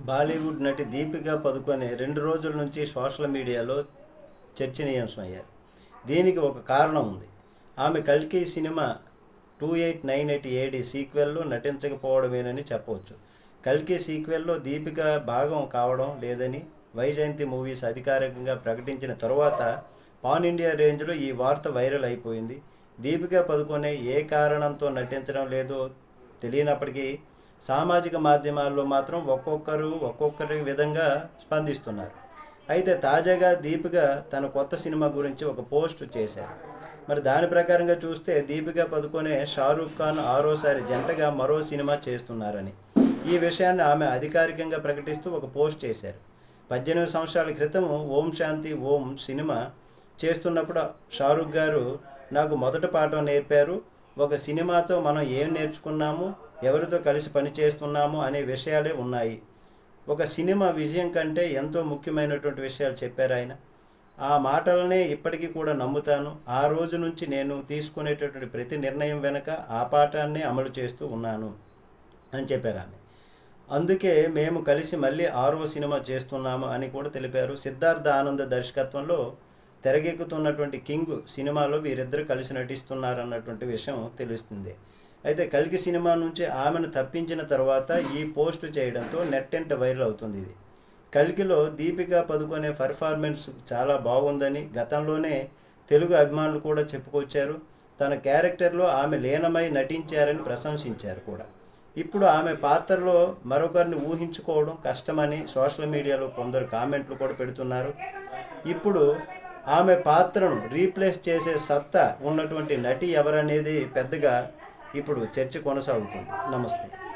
బాలీవుడ్ నటి దీపికా పదుకొని రెండు రోజుల నుంచి సోషల్ మీడియాలో చర్చనీయాంశమయ్యారు. దీనికి ఒక కారణం ఉంది. ఆమె కల్కి cinema two eight nine eight AD సీక్వెల్లో నటించకపోవడమేనని చెప్పవచ్చు. కల్కి సీక్వెల్లో దీపిక భాగం కావడం లేదని వైజయంతి మూవీస్ అధికారికంగా ప్రకటించిన తరువాత పాన్ ఇండియా రేంజ్లో ఈ వార్త వైరల్ అయిపోయింది. దీపిక పదుకొనే ఏ కారణంతో నటించడం లేదో తెలియనప్పటికీ సామాజిక మాధ్యమాల్లో మాత్రం ఒక్కొక్కరు ఒక్కొక్కరి విధంగా స్పందిస్తున్నారు. అయితే తాజాగా దీపిక తన కొత్త సినిమా గురించి ఒక పోస్ట్ చేశారు. మరి దాని ప్రకారంగా చూస్తే దీపిక పదుకొనే షారూఖ్ ఖాన్ ఆరోసారి జంటగా మరో సినిమా చేస్తున్నారని. ఈ విషయాన్ని ఆమె అధికారికంగా ప్రకటిస్తూ ఒక పోస్ట్ చేశారు. పద్దెనిమిది సంవత్సరాల క్రితం ఓం శాంతి ఓం సినిమా చేస్తున్నప్పుడు షారూఖ్ గారు నాకు మొదటి పాఠం నేర్పారు. ఒక సినిమాతో మనం ఏం నేర్చుకున్నాము? ఎవరితో కలిసి పని చేస్తున్నాము అనే విషయాలే ఉన్నాయి. ఒక సినిమా విజయం కంటే ఎంతో ముఖ్యమైనటువంటి విషయాలు చెప్పారు ఆయన. ఆ మాటలనే ఇప్పటికీ కూడా నమ్ముతాను. ఆ రోజు నుంచి నేను తీసుకునేటటువంటి ప్రతి నిర్ణయం వెనుక ఆ పాఠాన్ని అమలు చేస్తూ ఉన్నాను అని చెప్పారు ఆమె అందుకే మేము కలిసి మళ్ళీ ఆరో సినిమా చేస్తున్నాము అని కూడా తెలిపారు. సిద్ధార్థ ఆనంద దర్శకత్వంలో తెరకెక్కుతున్నటువంటి కింగ్ సినిమాలో వీరిద్దరు కలిసి నటిస్తున్నారన్నటువంటి విషయం తెలుస్తుంది. అయితే కలికి సినిమా నుంచి ఆమెను తప్పించిన తర్వాత ఈ పోస్ట్ చేయడంతో నెట్టెంట వైరల్ అవుతుంది ఇది. కలికిలో దీపిక పదుకునే పర్ఫార్మెన్స్ చాలా బాగుందని గతంలోనే తెలుగు అభిమానులు కూడా చెప్పుకొచ్చారు. తన క్యారెక్టర్లో ఆమె లీనమై నటించారని ప్రశంసించారు కూడా. ఇప్పుడు ఆమె పాత్రలో మరొకరిని ఊహించుకోవడం కష్టమని సోషల్ మీడియాలో కొందరు కామెంట్లు కూడా పెడుతున్నారు. ఇప్పుడు ఆమె పాత్రను రీప్లేస్ చేసే సత్తా ఉన్నటువంటి నటి ఎవరనేది పెద్దగా ఇప్పుడు చర్చ కొనసాగుతుంది. నమస్తే.